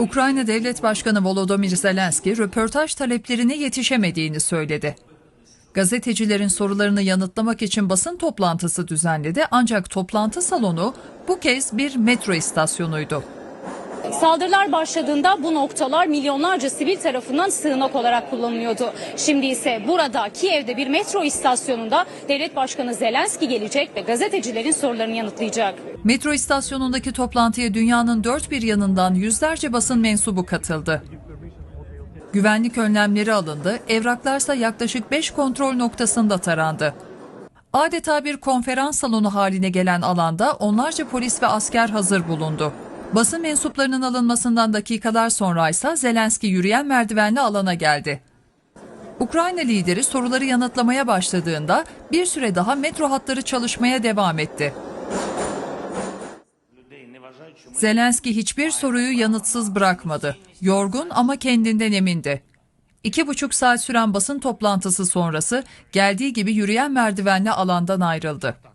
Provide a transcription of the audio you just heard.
Ukrayna Devlet Başkanı Volodymyr Zelenski röportaj taleplerine yetişemediğini söyledi. Gazetecilerin sorularını yanıtlamak için basın toplantısı düzenledi ancak toplantı salonu bu kez bir metro istasyonuydu. Saldırılar başladığında bu noktalar milyonlarca sivil tarafından sığınak olarak kullanılıyordu. Şimdi ise burada Kiev'de bir metro istasyonunda devlet başkanı Zelenski gelecek ve gazetecilerin sorularını yanıtlayacak. Metro istasyonundaki toplantıya dünyanın dört bir yanından yüzlerce basın mensubu katıldı. Güvenlik önlemleri alındı, evraklarsa yaklaşık 5 kontrol noktasında tarandı. Adeta bir konferans salonu haline gelen alanda onlarca polis ve asker hazır bulundu. Basın mensuplarının alınmasından dakikalar sonra ise Zelenski yürüyen merdivenli alana geldi. Ukrayna lideri soruları yanıtlamaya başladığında bir süre daha metro hatları çalışmaya devam etti. Zelenski hiçbir soruyu yanıtsız bırakmadı. Yorgun ama kendinden emindi. İki buçuk saat süren basın toplantısı sonrası geldiği gibi yürüyen merdivenle alandan ayrıldı.